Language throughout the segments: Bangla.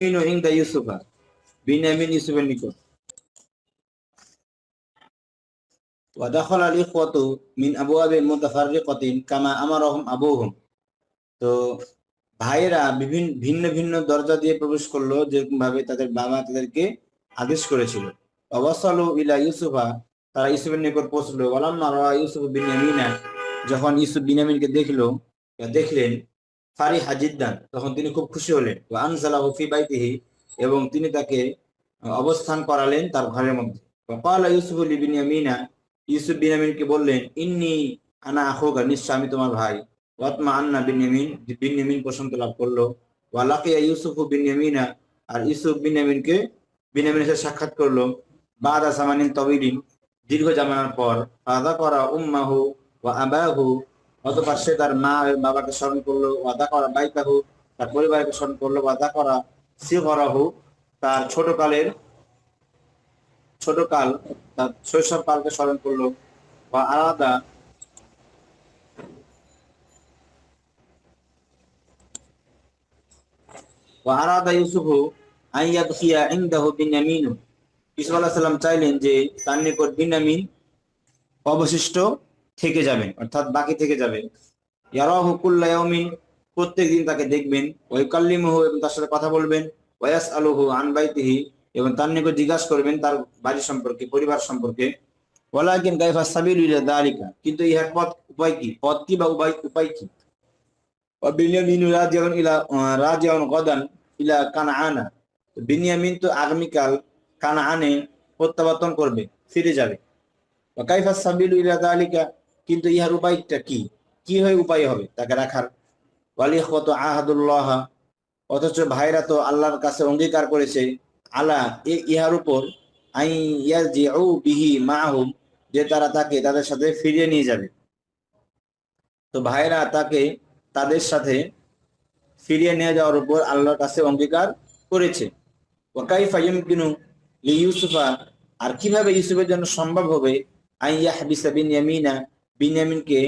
ইউসুফা ইউসুফের নিকট ওয়াদাখাল মিন কামা তো ভাইয়েরা বিভিন্ন ভিন্ন ভিন্ন দরজা দিয়ে প্রবেশ করল, যেরকম ভাবে তাদের বাবা তাদেরকে আদেশ করেছিল। অবসালু ইলা ইউসুফা, তারা ইউসুফের নিকট পৌঁছলো। ওয়ালাম্মা রাআ ইউসুফ বিনিয়ামিনা যখন ইউসুফ বিনিয়ামিনকে দেখল, দেখলেন ফারি হাজিদ্দান। তখন তিনি খুব খুশি হলেন। ও আনসালাহু ফি বাইতিহি এবং তিনি তাকে অবস্থান করালেন তার ঘরের মধ্যে। কালা ইউসুফ লি বিনিয়ামিনা ইউসুফ বিনিয়ামিনকে বললেন, ইন্নি আনা আখুকা, নিশ্চয় আমি তোমার ভাই। ওয়াতমা আন্না বিনিয়ামিন বিনিয়ামিন প্রশান্ত লাভ করল। ওয়ালাকিয়া ইউসুফ বিনিয়ামিনা আর ইউসুফ বিনিয়ামিনকে বিনিয়ামিনের সাথে সাক্ষাৎ করল। বাদা সামানিন তবিরিন দীর্ঘ জামানার পর আদা করা উম্মাহু ওয়া আবাহু অতপর সে তার মা, বাবাকে স্মরণ করল, ওয়াদা করা বাইতাহু তার পরিবারকে স্মরণ করল, ওয়াদা করা সিহরাহু তার ছোট কালের ছোট কাল তার শৈশব কালকে স্মরণ করল, বা আলাদা আরাদা ইউসুফু আইয়াদখিয়া ইনদাহু বিনিয়ামিন ইসুফ আলাইহিস সালাম চাইলেন যে তার নিকট বিনামিন অবশিষ্ট থেকে যাবেন, অর্থাৎ বাকি থেকে যাবে ইয়ারাহু কুল্লা ইয়াউমিন, প্রত্যেকদিন তাকে দেখবেন ওই কাল্লিমুহু এবং তার সাথে কথা বলবেন ওয়াস আন বাইতিহি এবং তার নিকট জিজ্ঞাসা করবেন তার বাড়ি সম্পর্কে, পরিবার সম্পর্কে। ওয়ালাকিন গাইফা সাবিলু দালিকা, কিন্তু ইহার পথ উপায় কি? পথ কি বা উপায় উপায় কি? বিনিয়ামিন রাজিয়ান ইলা রাজিয়ান গদান ইলা কানাআনা। বিনিয়ামিন তো আগামীকাল কানাআনে প্রত্যাবর্তন করবে, ফিরে যাবে। কাইফা সাবিলু ইলা দালিকা কিন্তু ইহার উপায়টা কি? কি হয়ে উপায় হবে তাকে রাখার? ওয়ালিখত আহাদুল্লাহ, অথচ ভাইরা তো আল্লাহর কাছে অঙ্গীকার করেছে, আলা ইহার উপর, আই ইয়ারজিউ বিহি মাহুম, যে তারা তাকে তাদের সাথে ফিরিয়ে নিয়ে যাবে। তো ভাইরা তাকে তাদের সাথে ফিরিয়ে নিয়ে যাওয়ার উপর আল্লাহর কাছে অঙ্গীকার করেছে। ওয়াকাইফা ইউমকিনু লিইউসুফা আর কীভাবে ইউসুফের জন্য সম্ভব হবে? আইয়াহ বিসা বিনিয়ামিনা বিনিয়ামিনকে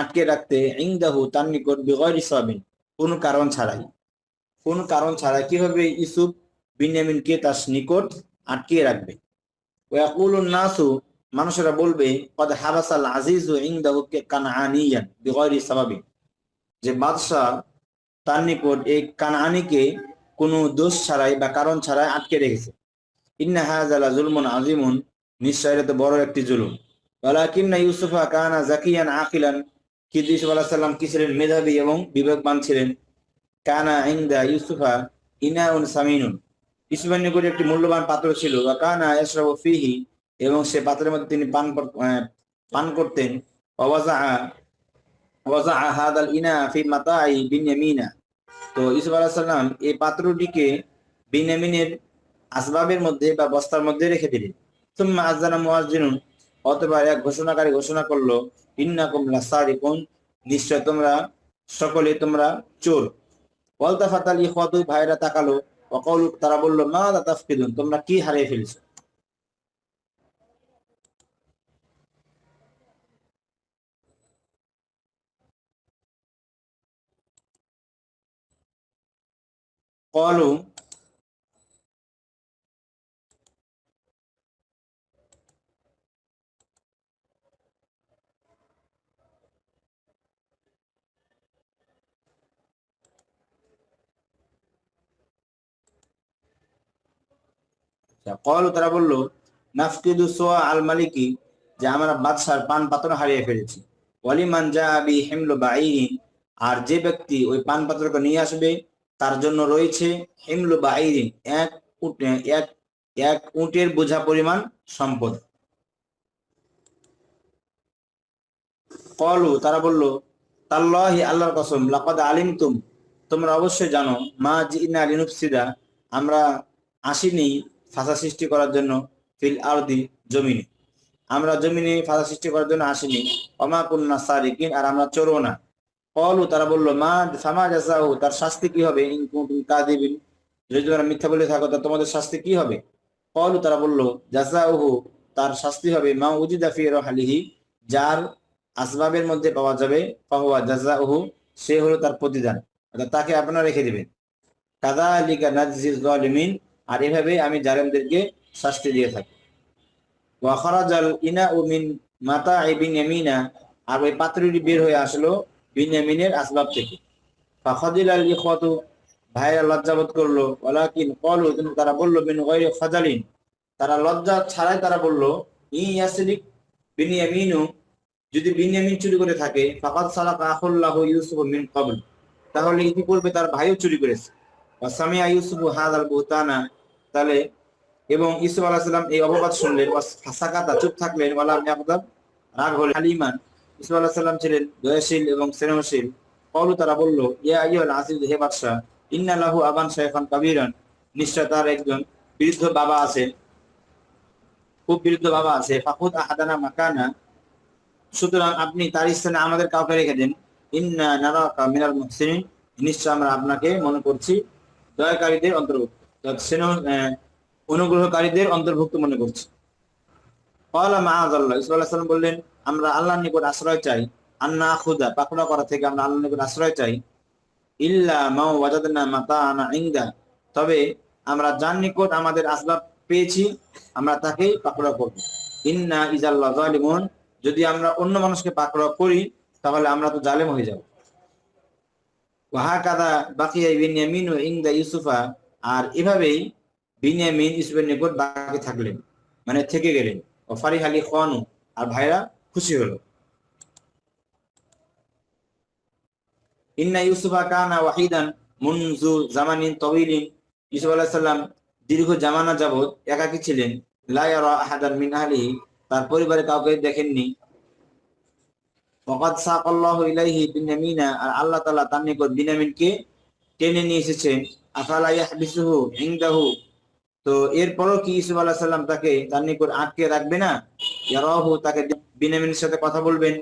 আটকে রাখতে ইংদাহু তার নিকট বিগয়রি সাবিন কোন কারণ ছাড়াই। কোন কারণ ছাড়াই কীভাবে ইউসুফ বিনিয়ামিনকে তার নিকট আটকে রাখবে? ওয়াকুলুন নাসু, মানুষেরা বলবে, কদ হাবাসাল আজিজু ইংদাহু কে কানআনিয়ান বিগয়রি সাবাবিন যে বাদশাহ তার নিকট এই কানআনিকে কোনো দোষ ছাড়াই বা কারণ ছাড়াই আটকে রেখেছে। ইন্না হাজালা জুলমুন আজিমুন, নিশ্চয় এটা বড় একটি জুলুম। ওয়ালাকিন্না ইউসুফা কানা জাকিয়ান আকিলান কিন্তু কি ছিলেন? মেধাবী এবং বিবেকবান ছিলেন। কানা ইন্দা ইউসুফা ইনাউন সামিনুন। ইউসুফের একটি মূল্যবান পাত্র ছিল। ওয়া কানা ইয়াশরাবু ফিহি, এবং সে পাত্রের মধ্যে তিনি পান পান করতেন। ওয়াজা ওয়াজা হাদাল ইনা ফি মাতাই বিনয়ামিনা। তো ইউসুফ আলাহ সাল্লাম এই পাত্রটিকে বিনয়ামিনের আসবাবের মধ্যে বা বস্তার মধ্যে রেখে দিলেন। সুম্মা আজানা মুয়াজ্জিনুন অথবা এক ঘোষণাকারী ঘোষণা করল ইন্না কুমলা সারি কোন নিশ্চয় তোমরা সকলে তোমরা চোর। বলতা আলী খোয়া ভাইরা তাকালো অকল তারা বলল মা তাফকিদুন, তোমরা কি হারিয়ে ফেলেছো? কলু কল তারা বলল, নাফকিদু সোয়া আল মালিকি, যে আমরা বাদশার পান পাত্র হারিয়ে ফেলেছি। ওয়ালিমান যা আবি হেমলো বাইরিন আর যে ব্যক্তি ওই পান পাত্রকে নিয়ে আসবে, তার জন্য রয়েছে হেমলো বাইরিন এক এক এক উটের বোঝা পরিমাণ সম্পদ। কলু তারা বলল, তাল্লাহি আল্লাহর কসম, লাকাদ আলিমতুম, তোমরা অবশ্যই জানো, মা জিনা লিনুফসিদা, আমরা আসিনি ফাঁসা সৃষ্টি করার জন্য ফিল আরদি জমিনে। আমরা জমিনে ফাঁসা সৃষ্টি করার জন্য আসিনি। অমা কুন্না সারিকিন, আর আমরা চোরও না। কলু, তারা বলল, মা, ফামা জাসাহু তার শাস্তি কি হবে? যদি তোমরা মিথ্যা বলে থাকো, তা তোমাদের শাস্তি কি হবে? কলু, তারা বলল জাসাউহু তার শাস্তি হবে মা উজিদা ফি রাহলিহি, যার আসবাবের মধ্যে পাওয়া যাবে, ফাহুয়া জাজাউহু সে হলো তার প্রতিদান। তাকে আপনারা রেখে দিবেন। কাযালিকা নাজজি যালিমিন আর এভাবে আমি জালেমদেরকে শাস্তি দিয়ে থাকি। ওয়া খারাজাল ইনাউ মিন মাতা'i বিনয়ামিনা, আর ওই পাত্রটি বের হয়ে আসলো বিনয়ামিনের আসবাব থেকে। আল ইখওয়াতু ভাইরা লজ্জাবোধ করল, ওয়ালাকিন ক্বালু, কিন্তু তারা বলল বিন তারা লজ্জা ছাড়াই তারা বলল ইয়াসরিক বিনয়ামিনু, যদি বিনয়ামিন চুরি করে থাকে, ফাকাদ সালাকা আখুল্লাহু ইউসুফ মিন ক্বাবল। তাহলে ইতিপূর্বে তার ভাইও চুরি করেছে। ওয়াসামিয়া ইউসুফ হাদাল বুহতানা তাহলে এবং ইসুফ আলাহ সাল্লাম এই অপবাদ শুনলেন ফাসাকাতা, চুপ থাকলেন ওয়ালাম ইয়াকদাব রাগ হলেন। হালিমান, ইসুফ আলাহ সাল্লাম ছিলেন দয়াশীল এবং স্নেহশীল। কলু তারা বলল, ইয়া আইয়ুল আজিজ হে বাদশাহ, ইন্না লাহু আবান শাইখান কাবীরান। নিশ্চয় তার একজন বৃদ্ধ বাবা আছে, খুব বৃদ্ধ বাবা আছে। ফাকুদ আহাদানা মাকানা। সুতরাং আপনি তার স্থানে আমাদের কাউকে রেখে দেন। ইন্না নারাকা মিনাল মুহসিনিন। নিশ্চয় আমরা আপনাকে মনে করছি দয়াকারীদের অন্তর্ভুক্ত। অনুগ্রহকারীদের অন্তর্ভুক্ত মনে করছি। ইসমাইল আলাইহিস বললেন, আমরা আল্লাহর নিকট আশ্রয় চাই, আন্না খুদা পাকড়া করা থেকে আমরা আল্লাহর নিকট আশ্রয় চাই, ইল্লা ইনদা। তবে আমরা যার নিকট আমাদের আসবাব পেয়েছি, আমরা তাকেই পাকড়া করব। ইন্না ইজাল্লাহ যদি আমরা অন্য মানুষকে পাকড়া করি, তাহলে আমরা তো জালেম হয়ে যাব। ওয়াহা কাদা বাকিয়া ইউসুফা আর এভাবেই বিনিয়ামিন ইউসুফের নিকট বাকি থাকলেন মানে থেকে গেলেন। ও ফারিহ আলী খানু আর ভাইরা খুশি হলো। ইন্না ইউসুফা কানা ওয়াহিদান মুনজু জামানিন তবিলিন ইউসুফ আলাইহিস সালাম দীর্ঘ জামানা যাবত একাকী ছিলেন। লা ইয়ারা আহাদান মিন আহলিহি, তার পরিবারে কাউকে দেখেননি। ওয়াকাদ সাকাল্লাহু ইলাইহি বিনামিনা আর আল্লাহ তাআলা তার নিকট বিনয়ামিনকে টেনে নিয়ে এসেছেন। আফালা ইয়াহবিসুহু ইনদাহু? তো এরপরও কি ইউসুফ আলাইহিস তাকে তার নিকট আটকে রাখবে না? ইয়ারাহু, তাকে সাথে কথা বলবেন।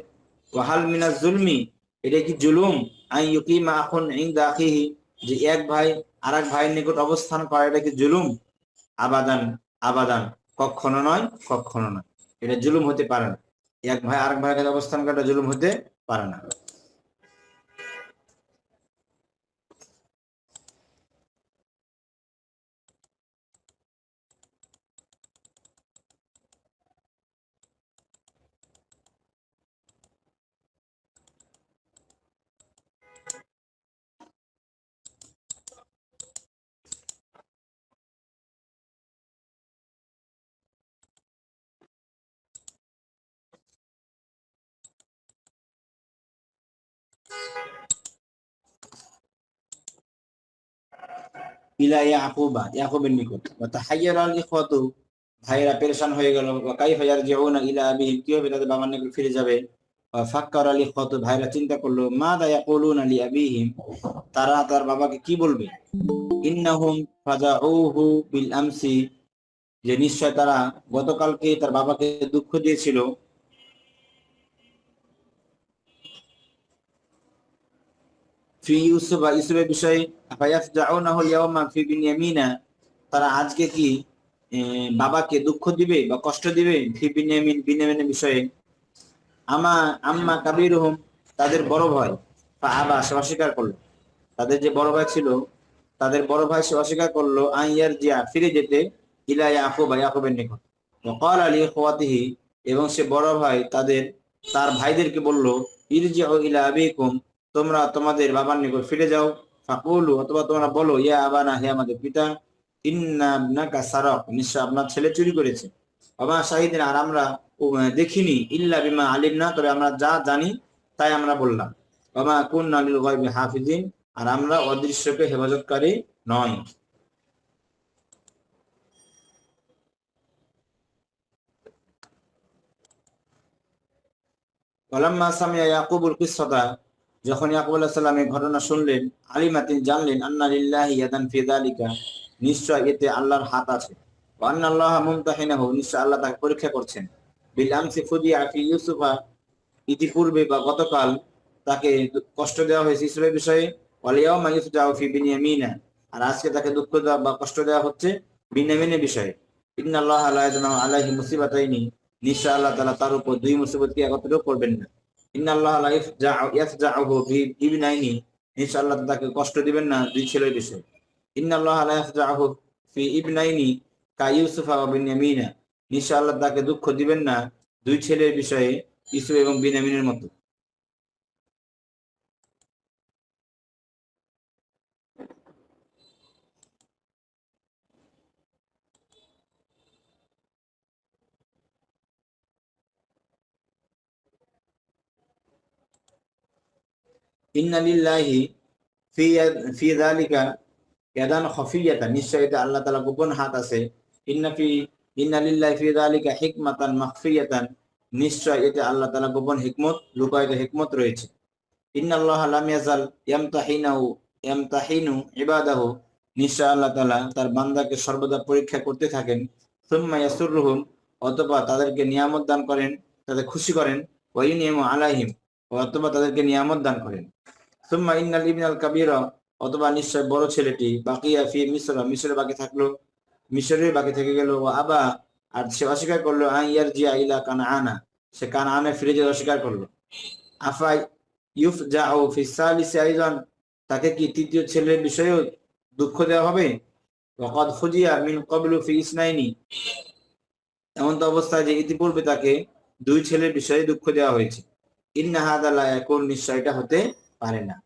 ওয়াহাল জুলমি, এটা কি জুলুম? আই ইউকিমা আখুন ইনদা আখিহি, যে এক ভাই আরেক ভাইয়ের নিকট অবস্থান করা, এটা কি জুলুম? আবাদান আবাদান। কখনো নয় কখনো নয়। এটা জুলুম হতে পারে না। এক ভাই আরেক ভাইয়ের অবস্থান করা জুলুম হতে পারে না। ইলা ইয়াকুবা, ইয়াকুবের নিকট। ওয়া তাহাইয়ারা আল ইখওয়াতু ভাইরা পেরেশান হয়ে গেল। ওয়া কাইফা ইয়ারজিউনা ইলা আবিহিম, কীভাবে তাদের বাবার নিকট ফিরে যাবে? ওয়া ফাক্কার আল ইখওয়াতু ভাইরা চিন্তা করল মা দা ইয়াকুলুনা লি আবিহিম? তারা তার বাবাকে কি বলবে? ইন্নাহুম ফাজাউহু বিল আমসি। যে নিশ্চয় তারা গতকালকে তার বাবাকে দুঃখ দিয়েছিল। ফি ইউসুফ ইউসুফের বিষয়ে ফি তারা আজকে কি বাবাকে দুঃখ দিবে বা কষ্ট দিবে ফি বিষয়ে? আমা, আম্মা তাদের বড় ভাই। আবা, সে অস্বীকার করল। তাদের যে বড় ভাই ছিল, তাদের বড় ভাই সে অস্বীকার করল আইয়ার জিয়া ফিরে যেতে ইলা ইয়াকুব ইয়াকুবের নিকট। ওয়াকাল আলী খওয়াতিহি এবং সে বড় ভাই তাদের, তার ভাইদেরকে বলল, ইরজিউ ইলা আবিকুম তোমরা তোমাদের বাবার নিকট ফিরে যাও। ফাকুলু, অথবা তোমরা বলো, ইয়া আবানা, হে আমাদের পিতা, ইন্না সারাক, নিশ্চয় আপনার ছেলে চুরি করেছে। শাহিদিন, আর আমরা দেখিনি, ইল্লা বিমা আলিম না, তবে আমরা যা জানি, তাই আমরা বললাম। বাবা কুন গায়বি হাফিজিন, আর আমরা অদৃশ্যকে হেফাজতকারী নয়। ওয়ালাম্মা সামিয়া ইয়াকুবুল যখন ইয়াকুব এই ঘটনা শুনলেন আলিমা তিনি জানলেন, আন্না ইয়াদান ফি যালিকা নিশ্চয় এতে আল্লাহর হাত আছে। আল্লাহ মুমতাহিনাহু নিশ্চয় আল্লাহ তাকে পরীক্ষা করছেন। বিল আমসি ইউসুফা ইতিপূর্বে বা গতকাল তাকে কষ্ট দেওয়া হয়েছে ইসুফের বিষয়ে। ওয়াল ইয়াউমা ইউসজাউ ফি বিনিয়ামিনা আর আজকে তাকে দুঃখ দেওয়া বা কষ্ট দেওয়া হচ্ছে বিনিয়ামিনের বিষয়ে। ইয়াদনা আলাইহি মুসিবাতাইনি নিশ্চয় আল্লাহ তাআলা তার উপর দুই মুসিবতকে একত্রিত করবেন না। ইন্নাল্লাহ লা ইয়াফজাউ ইয়াফজাউহু বি ইবনাইনি নিশ্চয় আল্লাহ তাকে কষ্ট দিবেন না, দুই ছেলের বিষয়ে। ইন্নাল্লাহ ইউসুফা তাকে দুঃখ দিবেন না, দুই ছেলের বিষয়ে ইসু এবং বিনামিনের মতো। ইন্না লিল্লাহি ফি ফি যালিকা ইয়াদান খাফিয়াতান, নিশ্চয় আল্লাহ হাত আছে। নিশ্চয় আল্লাহ রয়েছে। ইন্নাল্লাহ আল্লাহ তার বান্দাকে সর্বদা পরীক্ষা করতে থাকেন। অতঃপর তাদেরকে নিয়ামত দান করেন, তাদের খুশি করেন। ওয়াইনিয়ামু আলাইহিম অথবা তাদেরকে নিয়ামত দান করেন। সুম্মা ইন্নাল ইবনাল কাবীরা, অথবা নিশ্চয় বড় ছেলেটি, বাকিয়া ফি মিসর মিশরে বাকি থাকল মিশরে বাকি থেকে গেল, ও আবা, আর সে অস্বীকার করল, আন ইয়ারজিয়া ইলা কানআনা, সে কানআনে ফিরে যেতে অস্বীকার করল। আফা ইউফ জাউ ফি সালিসি আইজান, তাকে কি তৃতীয় ছেলের বিষয়েও দুঃখ দেওয়া হবে? ওয়াকাদ ফুজিয়া মিন ক্বাবলু ফি ইসনাইনি। এমন তো অবস্থায় যে ইতিপূর্বে তাকে দুই ছেলের বিষয়ে দুঃখ দেওয়া হয়েছে। ইন্না হাদা লা নিশ্চয় এটা হতে পারে না।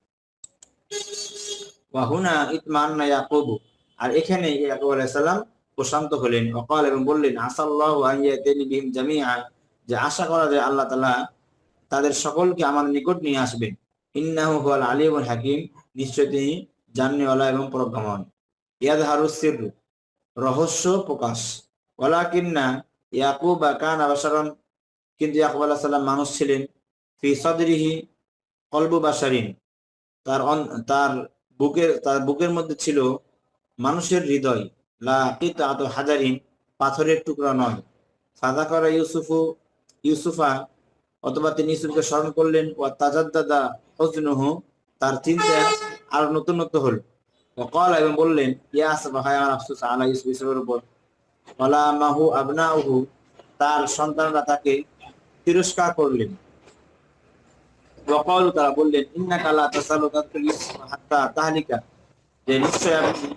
আর এখানে প্রশান্ত হলেন। ওয়াকাল এবং বললেন, আসাল্লাহু জামিআ যে আশা করা যায় আল্লাহ তাআলা তাদের সকলকে আমার নিকট নিয়ে আসবেন। ইন্নাহু হুয়াল আলিমুল হাকিম। নিশ্চয় তিনি জাননেওয়ালা এবং প্রজ্ঞামন ইয়াদহারুস সিররু। রহস্য প্রকাশ। ওয়ালাকিন্না ইয়াকুব কান বাশারান। কিন্তু ইয়াকুব আলাইহিস সালাম মানুষ ছিলেন। ফি সাদরিহি কলবু বাশারিন। তার তার বুকের তার বুকের মধ্যে ছিল মানুষের হৃদয়। লা কিতাতু হাজারিন, পাথরের টুকরা নয়। সাদা করা ইউসুফু, ইউসুফা, অথবা তিনি ইউসুফকে স্মরণ করলেন ও তাজাদ্দাদা হজনুহু, তার চিন্তা আর নতুনত্ব হল। কল এবং বললেন, ইয়া আসবা হায় আমার আফসোস, আলা ইউসুফ ইউসুফের উপর। ওয়ালা মাহু আবনাউহু, তার সন্তানরা তাকে তিরস্কার করলেন। ওয়াকালু তারা বললেন, ইন্নাকা লা তাসালু হাত্তা তাহলিকা। যে নিশ্চয় আপনি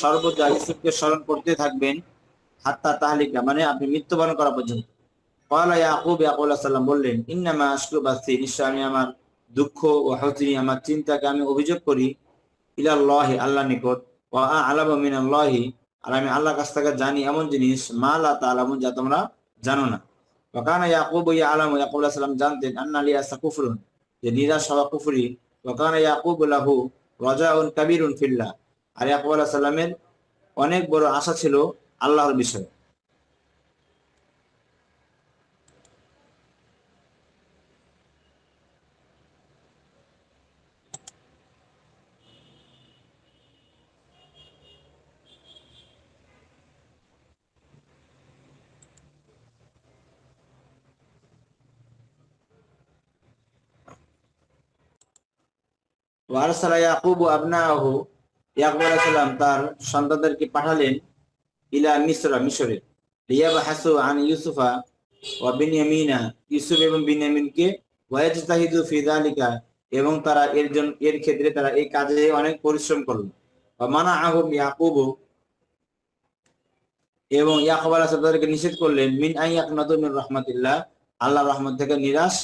সর্বদা ইউসুফকে স্মরণ করতে থাকবেন হাত্তা তাহলিকা মানে আপনি মৃত্যুবরণ করা পর্যন্ত। কয়লা ইয়াকুব বললেন, ইন্নামা আশকু বাসি, নিশ্চয় আমি আমার দুঃখ ও হজনি আমার চিন্তাকে আমি অভিযোগ করি ইলাল্লাহি আল্লাহ নিকট। ওয়া আলামু আর আমি আল্লাহর কাছ থেকে জানি এমন জিনিস, মা লা তাআলামুন যা তোমরা জানো না। ওয়াকানা ইয়াকুব ইয়া আলামু ইয়াকুব আলাইহিস জানতেন, আন্না লিয়াসা কুফরুন। যে নিরাশ হওয়া কুফরি। ওয়াকানা ইয়াকুব লাহু কাবির উন ফিল্লা আর ইয়াকুব আল্লাহ সাল্লামের অনেক বড় আশা ছিল আল্লাহর বিষয়ে। ওয়ারসালা ইয়াকুব আবনাহু ইয়াকুব আলাইহিস তার সন্তানদেরকে পাঠালেন ইলা মিসরা, মিশরে। লিয়াবহাসু আন ইউসুফা ওয়া বিনয়ামিনা, ইউসুফ এবং বিনয়ামিনকে ওয়াজতাহিদু ফি যালিকা, এবং তারা এর জন্য এর ক্ষেত্রে তারা এই কাজে অনেক পরিশ্রম করল ওয়া মানাআহুম ইয়াকুব এবং ইয়াকুব আলাইহিস তাদেরকে নিষেধ করলেন, মিন আইয়াকনাতু মিন রাহমাতিল্লাহ, আল্লাহর রহমত থেকে নিরাশ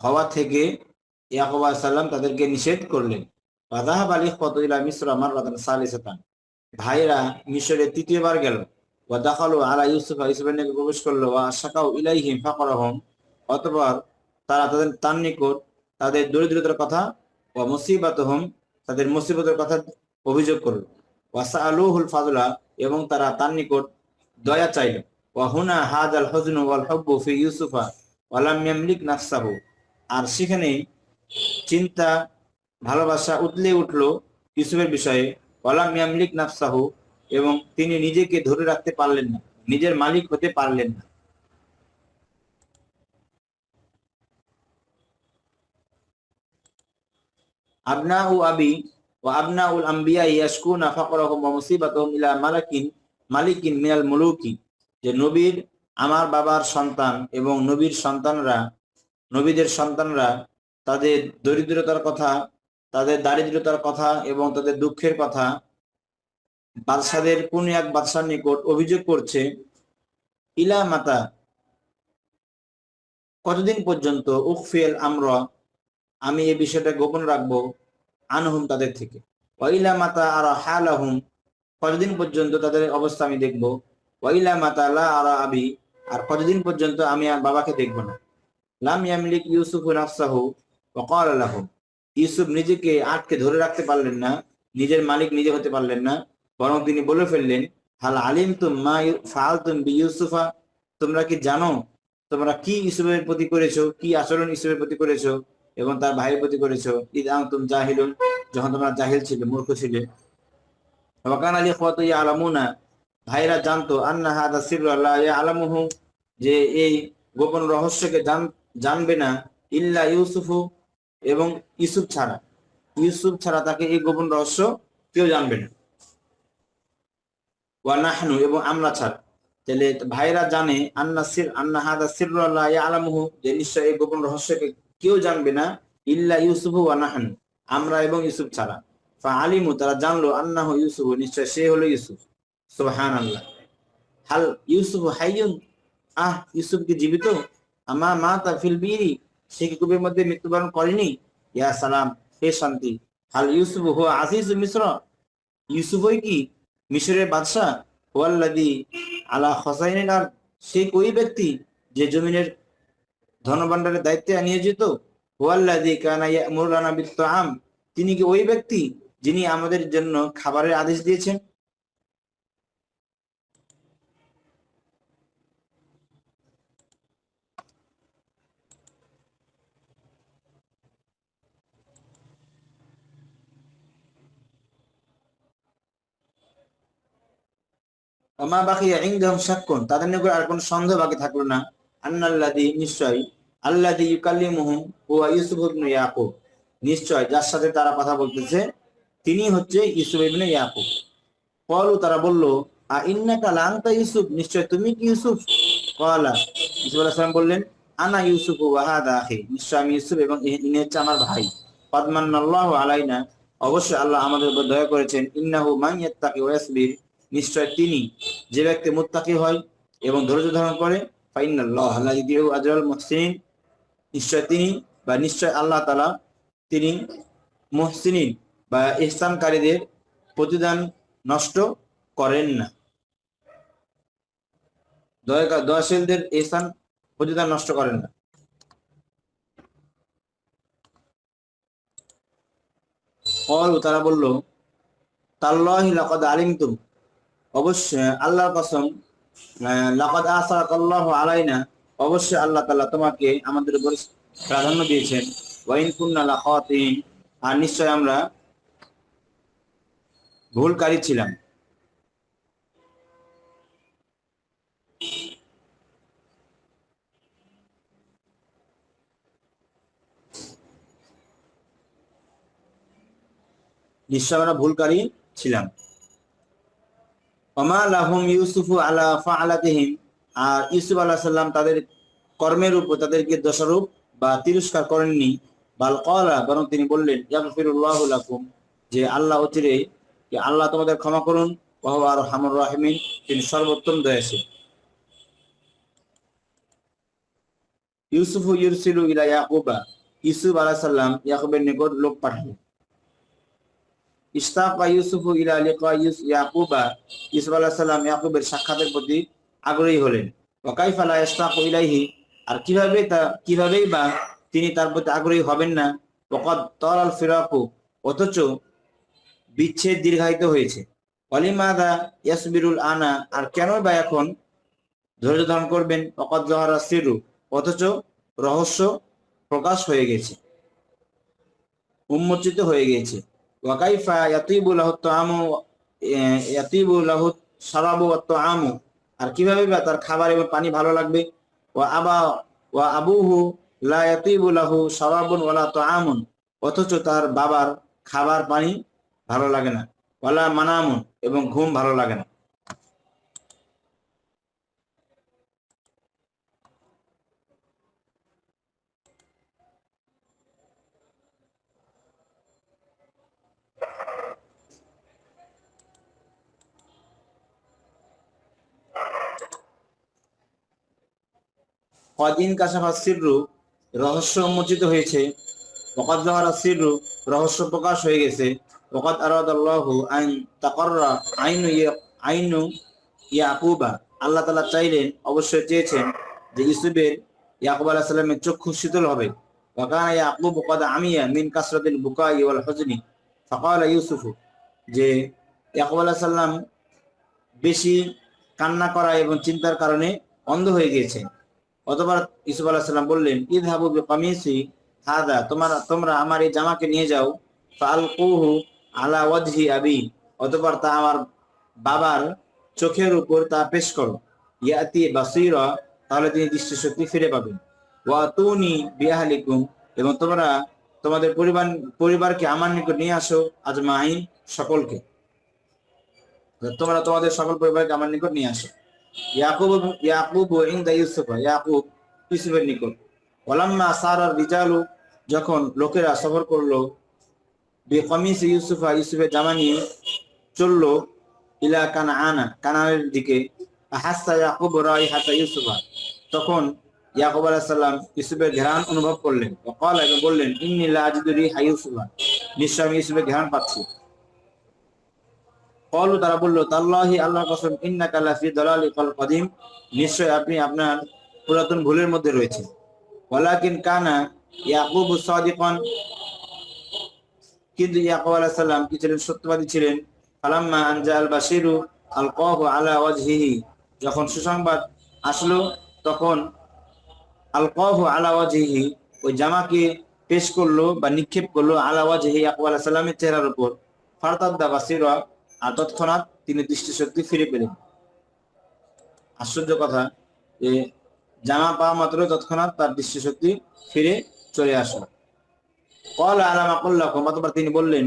হওয়া থেকে ইয়াকুব আলাইহিস সালাম তাদেরকে নিষেধ করলেন। ওয়াদাহাব আলী মিসর আমার সালিসাতান। ভাইরা মিশরে তৃতীয়বার গেল। ওয়া দাখালু আলা ইউসুফ প্রবেশ করল। শাকাউ ইলাইহিম তারা তাদের, তার নিকট তাদের দরিদ্রতার কথা ওয়া মুসিবাতহুম, তাদের মুসিবতের কথা অভিযোগ করল। ওয়া সাআলুহুল ফাজলা এবং তারা তার নিকট দয়া চাইল। ওয়া হুনা হাদাল হুজনু ওয়াল হুব্বু ফি ইউসুফা ওয়া লাম ইয়ামলিক আর সেখানে চিন্তা, ভালোবাসা উতলে উঠল ইউসুফের বিষয়ে। ওয়ালাম ইয়ামলিক নাফসাহু এবং তিনি নিজেকে ধরে রাখতে পারলেন না, নিজের মালিক হতে পারলেন না। আবনা ও আবি ও আবনা উল আম্বিয়া ইয়াসকুনা ফাকরাহুম ওয়া মুসিবাতাহুম ইলা মালাকিন, মালিকিন মিনাল মুলুকি, যে নবীর, আমার বাবার সন্তান এবং নবীর সন্তানরা, নবীদের সন্তানরা তাদের দরিদ্রতার কথা, তাদের দারিদ্রতার কথা এবং তাদের দুঃখের কথা। বাদশাদের কোন এক বাদশার নিকট অভিযোগ করছে, ইলা মাতা, কতদিন পর্যন্ত উকফিল আমরা, আমি এই বিষয়টা গোপন রাখব আনহুম তাদের থেকে। ওয়াইলা মাতা আর হালাহুম, কতদিন পর্যন্ত তাদের অবস্থা আমি দেখব। ওয়াইলা মাতা লা আরা আবি, আর কতদিন পর্যন্ত আমি আর বাবাকে দেখব না। লাম ইয়ামলিক ইউসুফ নাফসাহু ওয়া ক্বালা লাহু। ইউসুফ নিজেকে আটকে ধরে রাখতে পারলেন না, নিজের মালিক নিজে হতে পারলেন না, বরং তিনি বলে ফেললেন, হাল আলিম তুম মা ফাল তুম বি ইউসুফা? তোমরা কি জানো? তোমরা কি ইউসুফের প্রতি করেছ? কি আচরণ ইউসুফের প্রতি করেছ? এবং তার ভাইয়ের প্রতি করেছ? ঈদ আং তুম জাহিলুন যখন তোমরা জাহিল ছিলে, মূর্খ ছিলে। ওয়াকান আলী খত আলামুনা ভাইরা জানতো, আন্না হাদা সির আল্লাহ আলামুহু যে এই গোপন রহস্যকে জান, জানবে না, ইল্লা ইউসুফু এবং ইউসুফ ছাড়া। ইউসুফ ছাড়া তাকে এই গোপন রহস্য কেউ জানবে না। ওয়া এবং আমরা ছাড়া। তাহলে ভাইরা জানে, আন্না সির, আন্না হাদা সির আল্লাহ যে নিশ্চয় এই গোপন রহস্যকে কেউ জানবে না, ইল্লা ইউসুফ ওয়া নাহনু। আমরা এবং ইউসুফ ছাড়া। ফা আলিমু, তারা জানলো, আন্নাহ ইউসুফ, নিশ্চয় সে হলো ইউসুফ। সুবহান আল্লাহ হাল ইউসুফ হাইয়ুন? আহ, ইউসুফ কি জীবিত? আমা মা তা ফিল বিরি সে কি কুবের মধ্যে মৃত্যুবরণ করেনি? ইয়া সালাম, হে শান্তি। হাল ইউসুফ, হুয়া আজিজ মিশ্র। ইউসুফই কি মিশরের বাদশাহ? হুয়াল্লাদি আলা খসাইনের আর সে ওই ব্যক্তি যে জমিনের ধনভাণ্ডারের দায়িত্বে নিয়োজিত হুয়াল্লাদি কানা ইয়ামুরুনা বিত আম তিনি কি ওই ব্যক্তি যিনি আমাদের জন্য খাবারের আদেশ দিয়েছেন? আমা বাকি ইনদাহুম শাক্কুন, তাদের নিকট আর কোনো সন্দেহ বাকি থাকল না। আন্নাল্লাযী নিশ্চয় আল্লাযী ইউকাল্লিমুহুম, হুয়া ইউসুফ ইবনে ইয়াকুব। নিশ্চয় যার সাথে তারা কথা বলতেছে, তিনি হচ্ছে ইউসুফ ইবনে ইয়াকুব। কলু তারা বলল, আ ইন্নাকা লাংতা ইউসুফ? নিশ্চয় তুমি কি ইউসুফ? কলা ইউসুফ আলাইহিস বললেন, আনা ইউসুফ ওয়া হাদা আখি। নিশ্চয় আমি ইউসুফ এবং ইনি হচ্ছে আমার ভাই। কদমান্নাল্লাহু আলাইনা? অবশ্যই আল্লাহ আমাদের উপর দয়া করেছেন, ইন্নাহু মান ইয়াত্তাকি ওয়া ইয়াসবির। নিশ্চয় তিনি যে ব্যক্তি মুত্তাকি হয় এবং ধৈর্য ধারণ করে আজরাল নিশ্চয় তিনি বা নিশ্চয় আল্লাহ তালা তিনি মুহসিনিন বা ইহসানকারীদের প্রতিদান নষ্ট করেন না। দয়া দয়াশীলদের ইহসান প্রতিদান নষ্ট করেন না। তারা বলল, তাল্লাহি লাকাদ আলিমতুম অবশ্যই আল্লাহর কসম লাকাদ আসারাকাল্লাহু আলাইনা, অবশ্যই আল্লাহ তাআলা তোমাকে আমাদের উপর প্রাধান্য দিয়েছেন। ওয়াইন কুন্না লাখাতিন, আর নিশ্চয় আমরা ভুলকারী ছিলাম। নিশ্চয় আমরা ভুলকারী ছিলাম। ওমা লাহুম ইউসুফু আলা আর ইউসুফ আলাহ সাল্লাম তাদের কর্মের উপর তাদেরকে দোষারোপ বা তিরস্কার করেননি। বাল কলা বরং তিনি বললেন লাকুম, যে আল্লাহ অচিরে আল্লাহ তোমাদের ক্ষমা করুন আর হামুর রাহিমিন, তিনি সর্বোত্তম দয়াশীল ইউসুফ ইউরসিলু ইলা ইয়াকুবা, ইউসুফ আলাইহিস সালাম ইয়াকুবের নিকট লোক পাঠালেন। ইস্তাফা ইউসুফ ইলা লিকা ইয়াকুবা, ইউসুফ আলাইহিস সালাম ইয়াকুবের সাক্ষাতের প্রতি আগ্রহী হলেন। ওয়া কাইফা লা ইস্তাফু ইলাইহি, আর কীভাবে তা কিভাবেই বা তিনি তার প্রতি আগ্রহী হবেন না ওয়াকাদ তারাল ফিরাকু, অথচ বিচ্ছেদ দীর্ঘায়িত হয়েছে। অলিমাদা ইয়াসবিরুল আনা, আর কেন বা এখন ধৈর্য ধারণ করবেন? অকদ জহরা সিরু, অথচ রহস্য প্রকাশ হয়ে গেছে, উন্মোচিত হয়ে গেছে। ওয়াকাইফা يطيب له الطعام يطيب له الشراب والطعام আর কীভাবে তার খাবার এবং পানি ভালো লাগবে? ও আবা ও আবুহু লা ইয়াতিবু লাহু শারাবুন ওয়ালা তাআমুন অথচ তার বাবার খাবার পানি ভালো লাগে না ওয়ালা মানামুন এবং ঘুম ভালো লাগে না। কদিন কাশাফা সিররু রহস্য উন্মোচিত হয়েছে। ওকাদ জহরা সিররু রহস্য প্রকাশ হয়ে গেছে। ওকাদ আরাদাল্লাহু আইন তাকররা আইনু ইয়া- আইনু ইয়াকুবা। আল্লাহ তাআলা চাইলেন, অবশ্যই চেয়েছেন যে ইউসুফের ইয়াকুব আলাইহিস সালামের চক্ষু শীতল হবে। ওয়াকানা ইয়াকুব কদ আমিয়া মিন কাসরাতিল বুকাই ওয়াল হুজনি। ফাকালা ইউসুফ যে ইয়াকুব আলাইহিস সালাম বেশি কান্না করা এবং চিন্তার কারণে অন্ধ হয়ে গিয়েছে অতবার ইসুফ আল্লাহ সাল্লাম বললেন, ইযহাবু বিকামিসি হাদা, তোমরা তোমরা আমার এই জামাকে নিয়ে যাও, ফালকুহু আলা ওয়াজহি আবি অতবার তা আমার বাবার চোখের উপর তা পেশ করো। ইয়াতি বাসিরা, তাহলে তিনি দৃষ্টিশক্তি ফিরে পাবেন। ওয়াতুনি বিআহলিকুম, এবং তোমরা তোমাদের পরিবার, পরিবারকে আমার নিকট নিয়ে আসো আজমাইন সকলকে। তোমরা তোমাদের সকল পরিবারকে আমার নিকট নিয়ে আসো। ইয়াকুব ইয়াকুব ইয়াকুব ইউসুফের নিকট। ওলাম্মা সারার রিজালু, যখন লোকেরা সফর করল বিকমিস ইউসুফা ইউসুফের জামা নিয়ে চলল ইলা কানা আনা কানানের দিকে। হাস্তা ইয়াকুব রাই হাতা ইউসুফা। তখন ইয়াকুব আলাইহিস সালাম ইউসুফের ঘ্রাণ অনুভব করলেন। বললেন, ইন্নী লা আজিদু রিহা ইউসুফা। নিশ্চয় আমি ইউসুফের ঘ্রাণ পাচ্ছি। কলু তারা বলল, তাল্লাহি আল্লাহ কসম, ইন্নাকা লাফি দালালিকাল কদিম। নিশ্চয় আপনি আপনার পুরাতন ভুলের মধ্যে রয়েছে ওয়ালাকিন কানা ইয়াকুব সাদিকান। কিন্তু ইয়াকুব আলাইহিস সালাম কি ছিলেন? সত্যবাদী ছিলেন। ফালাম্মা আনজা আল বাশিরু আলকাহু আলা ওয়াজহিহি। যখন সুসংবাদ আসলো, তখন আলকাহু আলা ওয়াজহিহি ওই জামাকে পেশ করল বা নিক্ষেপ করল আলা ওয়াজহি ইয়াকুব আলাইহিস সালামের চেহারার উপর। ফারতাদ্দা বাসিরা আর তৎক্ষণাৎ তিনি দৃষ্টিশক্তি ফিরে পেলেন। আশ্চর্য কথা যে জামা পাওয়া মাত্র তৎক্ষণাৎ তার দৃষ্টিশক্তি ফিরে চলে আসলো। কল আলাম আকুল্লাকুম অতবার তিনি বললেন,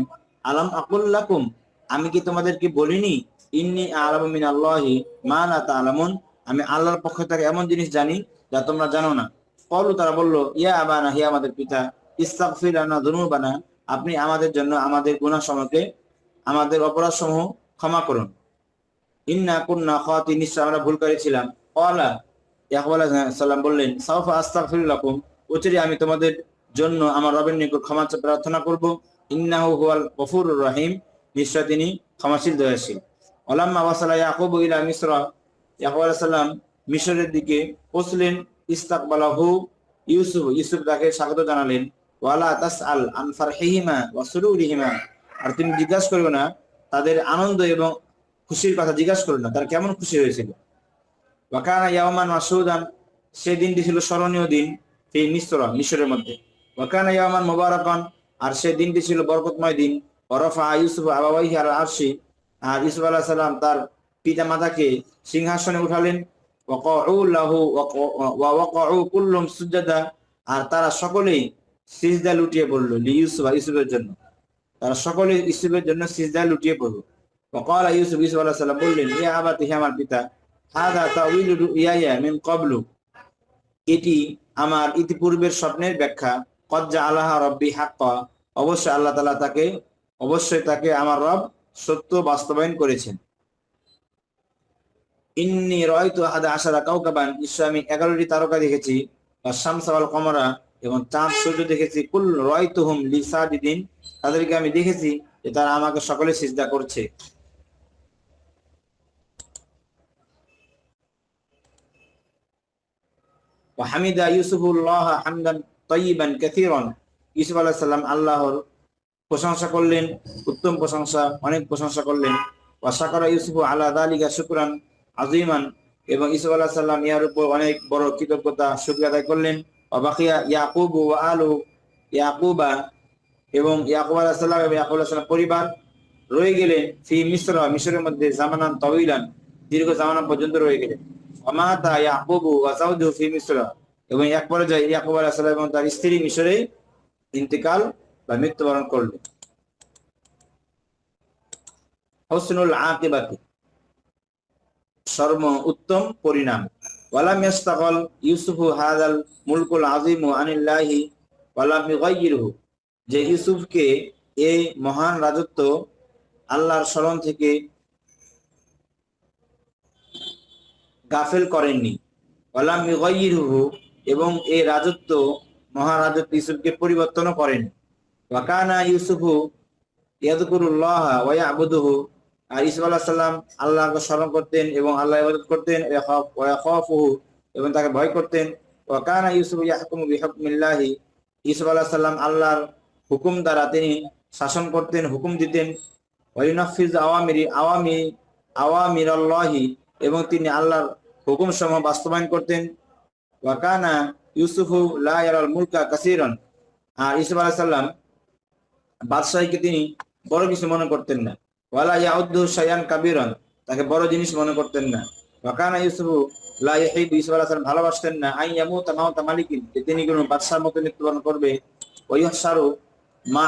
আলাম আকুল্লাকুম আমি কি তোমাদেরকে বলিনি, ইন্নি আলাম আল্লাহি মা লা তাআলামুন আমি আল্লাহর পক্ষ থেকে এমন জিনিস জানি যা তোমরা জানো না। কলু তারা বলল, ইয়া আবানা, হে আমাদের পিতা, ইস্তাগফির লানা যুনুবানা আপনি আমাদের জন্য আমাদের গুনাহ সমূহকে আমাদের অপরাধ সমূহ ক্ষমা করুন। ইন্না কুন্না খাতি, নিশ্চয় আমরা ভুল করেছিলাম আলাইহিস বললেন, সাউফা আস্তাগফির লাকুম। উচিত আমি তোমাদের জন্য আমার রবের নিকট ক্ষমা প্রার্থনা করব। ইন্নাহু হুয়াল গফুরুর রহিম। নিশ্চয় তিনি ক্ষমাশীল, দয়াশীল। ওলাম্মা ওয়াসালা ইয়াকুব ইলা মিসরা। ইয়াকুব সালাম মিশরের দিকে পৌঁছলেন। ইস্তাকবালাহু ইউসুফ ইউসুফ তাকে স্বাগত জানালেন। ওয়ালা তাসআল আন ফারহিহিমা ওয়া সুরুরিহিমা। আর তুমি জিজ্ঞাসা করবে না, তাদের আনন্দ এবং খুশির কথা জিজ্ঞাসা করো না, তারা কেমন খুশি হয়েছিল? ওয়াকানা ইয়াওমান মাসুদান সেই দিনটি ছিল স্মরণীয় দিন, এই মিশ্র, মিশরের মধ্যে। ওয়াকানা মুবারাকান, আর সেই দিনটি ছিল বরকতময় দিন। ওরফা ইউসুফ আবাবাইহি আর আরশি, আর ইউসুফ আলাইহিস সালাম তার পিতা মাতাকে সিংহাসনে উঠালেন। আর তারা সকলেই সিজদা লুটিয়ে পড়ল ইউসুফ ইউসুফের জন্য। তারা সকলে ইউসুফের জন্য সিজদা লুটিয়ে পড়লো وقال ইউসুফ ইউসুফ আলাইহিস সালাম বললেন ইয়া আবাতি হে আমার পিতা হাদা তাউইলু রুইয়া মিন ক্বাবলু এটি আমার ইতিপূর্বের স্বপ্নের ব্যাখ্যা কদ জাআলাহা রব্বি হাক্কা অবশ্যই আল্লাহ তাআলা তাকে অবশ্যই তাকে আমার রব সত্য বাস্তবায়ন করেছেন ইন্নি রায়তু আহাদা আশারা কাউকাবান নিশ্চয় আমি এগারোটি তারকা দেখেছি শামসা ওয়াল কমরা এবং চাঁদ সূর্য দেখেছি, কুল রায়তুহুম লিসাদিদিন তাদেরকে আমি দেখেছি যে তারা আমাকে সকলে সিজদা করছে। হামিদা ইউসুফুল্লাহ হামদান তয়িবান কাসীরান। ইউসুফ আলাইহিস সালাম আল্লাহর প্রশংসা করলেন, উত্তম প্রশংসা, অনেক প্রশংসা করলেন। ওয়া শাকারা ইউসুফ আলা যালিকা শুকরান আযীমান এবং ইউসুফ আলাইহিস সালাম ইয়ার উপর অনেক বড় কৃতজ্ঞতা, শুকরিয়া আদায় করলেন। ওয়া বাকিয়া ইয়াকুব ওয়া আলু ইয়াকুবা এবং ইয়াকুব আলাইহিস সালাম এবং ইয়াকুব আলাইহিস পরিবার রয়ে গেলেন ফি মিশ্র, মিশরের মধ্যে জামানান তাওয়িলান, দীর্ঘ জামানা পর্যন্ত রয়ে গেলেন অমাতা ইয়াকুবু ওয়া যাওজুহু ফি মিশ্র এবং এক পর্যায়ে ইয়াকুব আলাইহিস সালাম এবং তার স্ত্রী মিশরে ইন্তেকাল বা মৃত্যুবরণ করলেন হসনুল আকিবাতি সর্ব উত্তম পরিণাম। ওয়ালাম যে ইউসুফকে এই মহান রাজত্ব আল্লাহর স্মরণ থেকে গাফেল করেননি। ওয়ালাম এবং এই রাজত্ব মহারাজত্ব ইউসুফকে পরিবর্তনও করেন ওয়াকানা ইউসুফু ইয়াদকুরুল্লাহ ওয়া ইয়াবুদুহু আর ইসুফ আল্লাহ সাল্লাম আল্লাহকে স্মরণ করতেন এবং আল্লাহ ইবাদত করতেন এবং তাকে ভয় করতেন। ওয়াকানা ইউসুফ ইয়াহকুমু বিহুকমিল্লাহি। আলাহ সাল্লাম আল্লাহর হুকুম দ্বারা তিনি শাসন করতেন, হুকুম দিতেন। ওয়াইনাফিজ আওয়ামিরি আওয়ামি আওয়ামিরাল্লাহি এবং তিনি আল্লাহর হুকুম সমূহ বাস্তবায়ন করতেন। ওয়াকানা ইউসুফু লা ইয়ারাল মুলকা কাসীরান। আর ইউসুফ আলাইহিস সালাম বাদশাহীকে তিনি বড় কিছু মনে করতেন না। ওয়ালা ইয়াউদ্দু কাবীরান। তাকে বড় জিনিস মনে করতেন না। ইউসুফু লা ইহিবু ইউসুফ আলাইহিস ভালোবাসতেন না। আই ইয়ামুতা মাউতা মালিকিন, যে তিনি কোনো বাদশার মতো মৃত্যুবরণ করবে। ওয়াইহসারু মা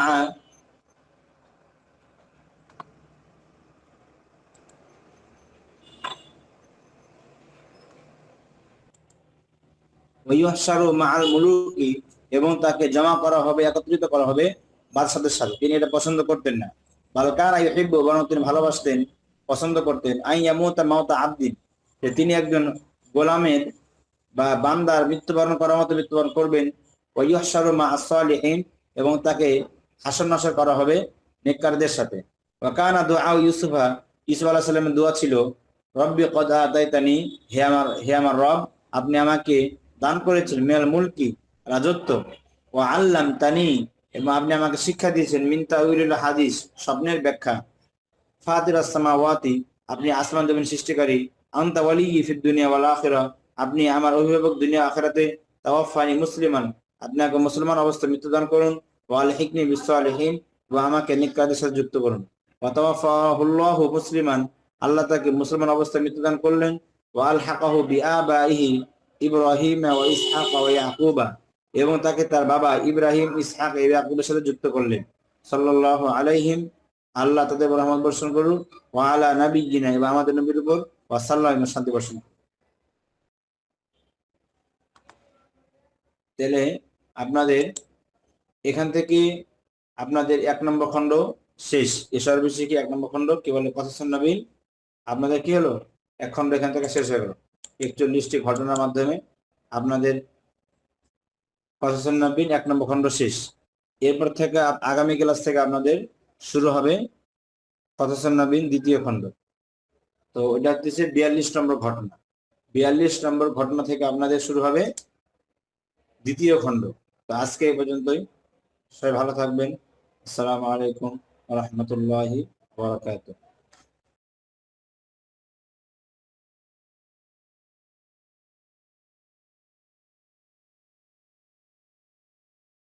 মাআল মুলুকি, এবং তাকে জমা করা হবে, একত্রিত করা হবে বাদশাদের সাথে। তিনি এটা পছন্দ করতেন না। বালকান ইউহিব্বু, বরং তিনি ভালোবাসতেন, পছন্দ করতেন। আই ইয়ামুতা আবদিন, যে তিনি একজন গোলামের বা বান্দার মৃত্যুবরণ করার মতো মৃত্যুবরণ করবেন ওয়াইহসারু মা এবং তাকে হাসন নাসর করা হবে নেককারদের সাথে। ওয়াকানা দুআ ইউসুফা, ইউসুফ আলাইহিস সালামের দোয়া ছিল, রব্বি কদ আতাইতানি, হে আমার হে আমার রব, আপনি আমাকে দান করেছেন মিনাল মুলকি, রাজত্ব ও আল্লাম তানি এবং আপনি আমাকে শিক্ষা দিয়েছেন মিনতা হাদিস, স্বপ্নের ব্যাখ্যা। ফাতির আসসামাওয়াতি, আপনি আসমান জমিন সৃষ্টিকারী, আন্তা ওয়ালি দুনিয়া ওয়াল আখিরা, আপনি আমার অভিভাবক দুনিয়া আখিরাতে তাওয়াফানি মুসলিমান। আপনি আমাকে মুসলমান অবস্থা মৃত্যুদান করুন, ওয়াল হিকনি বিশ্বআলহীন ও আমাকে নিকাদের সাথে যুক্ত করুন। ওয়াতাওয়াফাহুল্লাহু মুসলিমান, আল্লাহ তাকে মুসলমান অবস্থায় মৃত্যুদান করলেন। ওয়াল হাকাহু বিআবাইহি ইব্রাহিম ওয়া ইসহাক ইয়াকুবা। এবং তাকে তার বাবা ইব্রাহিম, ইসহাক ইয়াকুবের সাথে যুক্ত করলেন। সাল্লাল্লাহু আলাইহিম, আল্লাহ তাদের রহমত বর্ষণ করুন। ওয়া আলা নাবিয়িনা, এবং আমাদের নবীর উপর ওয়া সাল্লাল্লাহু শান্তি বর্ষণ করুন। তাহলে আপনাদের এখান থেকে আপনাদের এক নম্বর খণ্ড শেষ। এসর বিষয় কি এক নম্বর খণ্ড? কি বলে কথা নবীন আপনাদের কি হলো? এক খণ্ড এখান থেকে শেষ হয়ে গেল। একচল্লিশটি ঘটনার মাধ্যমে আপনাদের প্রশাসন নবীন এক নম্বর খণ্ড শেষ। এরপর থেকে আগামী ক্লাস থেকে আপনাদের শুরু হবে নবীন দ্বিতীয় খণ্ড। তো এটা হচ্ছে বিয়াল্লিশ নম্বর ঘটনা। বিয়াল্লিশ নম্বর ঘটনা থেকে আপনাদের শুরু হবে দ্বিতীয় খণ্ড। তো আজকে এই পর্যন্তই। সবাই ভালো থাকবেন। আসসালামু আলাইকুম রহমতুল্লাহি বারাকাতুহু।